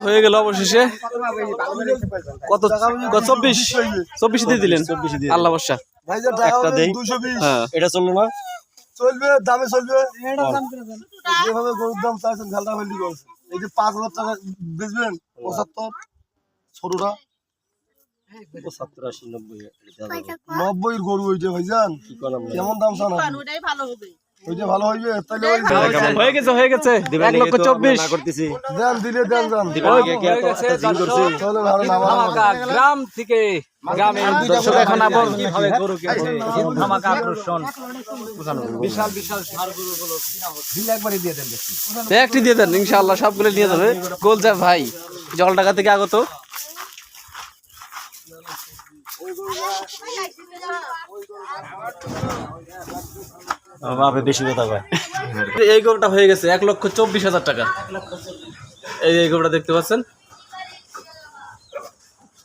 হয়ে গেল অবশেষে। কত চব্বিশ। চব্বিশ দিয়ে দিলেন? আল্লাহ বর্ষা একটা দেই। হ্যাঁ। এটা চলল না? চলবে দামে চলবে। যেভাবে গরুর দাম চাইছেন ঝালটা বলছে এই যে পাঁচ হাজার টাকা বেচবেন পঁচাত্তর ছোটটা পঁচাত্তর আশি নব্বই। নব্বই গরু ওইটা ভাইজান? কেমন দাম চান ওটাই ভালো হবে। ওইটা ভালো হইবে তাহলে হয়ে গেছে হয়ে গেছে এক লক্ষ চব্বিশ। করতেছি দেন দিলে দেন দেন। দিবেন নাকি কি এত- এত জিন করছে? তাহলে ভালো নাম ধামাকা গ্রাম থেকে এখন আবার কীভাবে গরু কিনবে? ধামাকা আকর্ষণ। বিশাল বিশাল সার গরুগুলো কিনা হচ্ছে? দিলে একবারই দিয়ে দেন বেশি একটি দিয়ে দেন ইনশাআল্লাহ সবগুলো নিয়ে যাবে। গোলজার ভাই জল টাকা থেকে আগত। বাপে বেশি কথা কয়। এই গরুটা হয়ে গেছে এক লক্ষ চব্বিশ হাজার টাকা। এই এই গরুটা দেখতে পাচ্ছেন।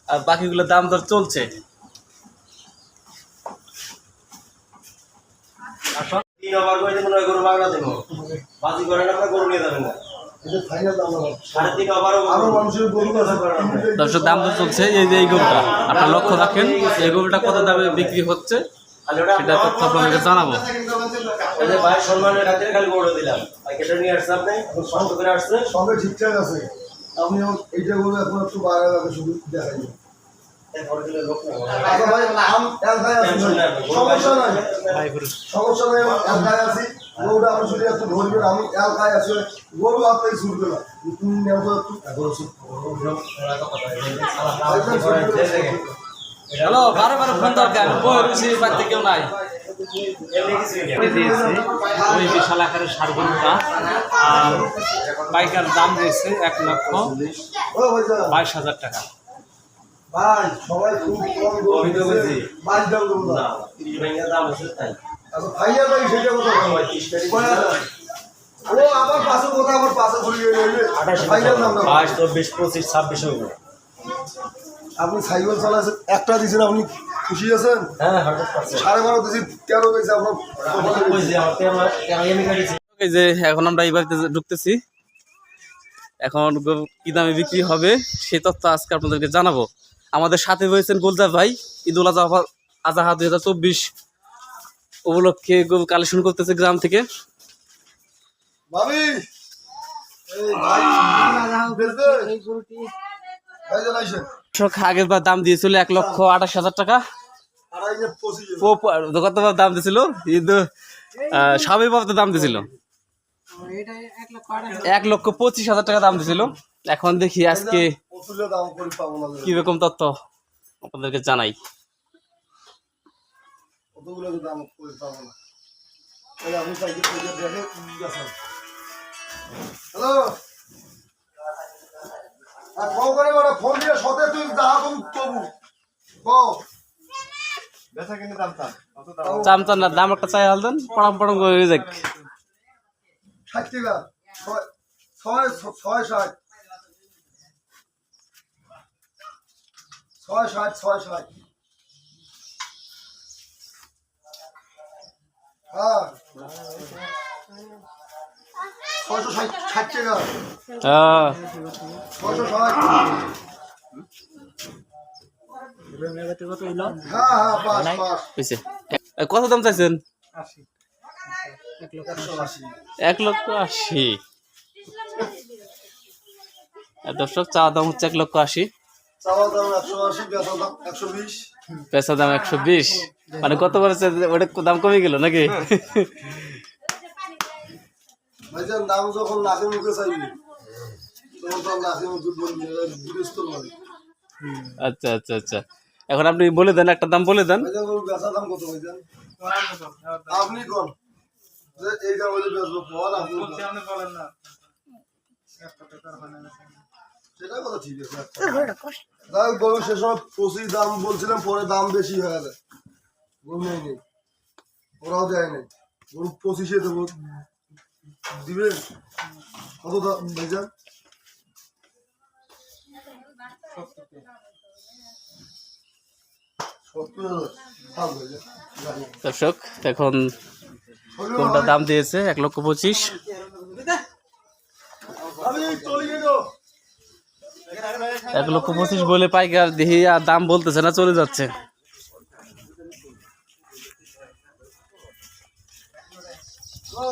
আর বাকিগুলোর দাম দর চলছে। তিন ওভার করে দেবেন ওই গরু দেবো। বাজি করেন আপনার গরু নিয়ে যাবেন না এটা ফাইনাল দাম হবে। সাড়ে তিন ওভারও আরও মানুষের দর্শক দাম দর চলছে। এই যে এই গরুটা আপনার লক্ষ্য রাখেন এই গরুটা কত দামে বিক্রি হচ্ছে সেটা তথ্য আপনাদেরকে জানাব। সম্মানের খাতিরে খালি গরু দিলাম। কেটে নিয়ে আসছে আপনি? করে আসছে। সবে ঠিকঠাক আছে। আপনি এইটা গরু এখন একটু বাইরে যাবে শুধু দেখাই। আচ্ছা। সমস্যা নাই। সমস্যা নাই আছি। গরুটা আপনি শুধু একটু ধরবেন আমি এলাকায় আছি গরু আপনাকে ছুটবে না। তুমি নেও একটু। হ্যালো বারো বারো ফোন দরকার বই রয়েছে বাড়িতে কেউ নাই। দিয়েছি ওই বিশাল আকারের সার গরুটা আর বাইকার দাম দিয়েছে এক লক্ষ বাইশ হাজার টাকা। ভাই সবাই খুব কম দাম আছে তাই। আচ্ছা ভাইয়া ভাই সেটা কথা বলো। পঁয়ত্রিশ তারিখ কয় হাজার? ও আবার পাশে কথা আবার পাশে ঘুরিয়ে রইবে আঠাশ, ফাইনাল দাম দাও। বাইশ, চব্বিশ, পঁচিশ, ছাব্বিশ আপনি সাইকেল চালাচ্ছেন একটা দিয়েছেন আপনি খুশি আছেন? হ্যাঁ, সাড়ে বারো দিয়েছি তেরো গেছে আপনার যে এখন আমরা এই বাড়িতে ঢুকতেছি এখন কি দামে বিক্রি হবে সেই তথ্য আজকে আপনাদেরকে জানাব। আমাদের সাথে রয়েছেন গোলজার ভাই ঈদুল আজহা আজাহা দুই হাজার চব্বিশ। উপলক্ষে কালেকশন করতেছে গ্রাম থেকে। আগের বার দাম দিয়েছিল এক লক্ষ আঠাশ হাজার টাকা। গতবার দাম দিয়েছিল কিন্তু স্বামী বাবুতে দাম দিয়েছিল। এক লক্ষ পঁচিশ হাজার টাকা দাম দিয়েছিল। এখন দেখি আজকে পঁচিশে দাম করে পাবো না কি রকম তথ্য? আপনাদেরকে জানাই। কতগুলো তো দাম করে পাবো না? এই আপনি সাইকেল থেকে দেখে গেছেন হ্যালো? আর ফোন করে বলো ফোন দিয়ে সতে তুই যাহা কম তবু। কো চামচান না। দাম একটা চাই হালদেন পড়াম পড়াম করে যাক। ষাট টাকা ছয় ছয় ছয় ষাট। ছয় ষাট ছয় ষাট। ছয়শো ষাট ষাট টাকা। ছয়শো ষাট পাঁচ পাঁচ হয়েছে এ, কত দাম চাইছেন? এক লক্ষ আশি। দর্শক চা দাম হচ্ছে এক লক্ষ আশি। চাওয়া দাম একশো আশি বেচা দাম একশো বিশ। মানে কত বছর ওটা দাম কমে গেল নাকি? ভাইজান দাম যখন মুখে চাইবি তখন মুখে বলবি আচ্ছা আচ্ছা আচ্ছা। এখন আপনি বলে দেন একটা দাম বলে দেন। বেচা দাম কত ভাইজান? আপনি কোন? যে এই দাম হলে বেচবো কোন আপনি কোন। সেটা কথা ঠিক আছে। দাম গরু সে সময় পঁচিশ দাম বলছিলাম পরে দাম বেশি হয়ে যায় গরু ওরাও দেয় নাই গরু পঁচিশে দেবো দিবেন? কত দাম ভাইজান? সত্তর হাজার। থাক ভাইজান জানি। দর্শক এখন কোনটা দাম দিয়েছে? এক লক্ষ পঁচিশ। এক লক্ষ পঁচিশ বলে পাইকার দেখি আর দাম বলতেছে না চলে যাচ্ছে। ও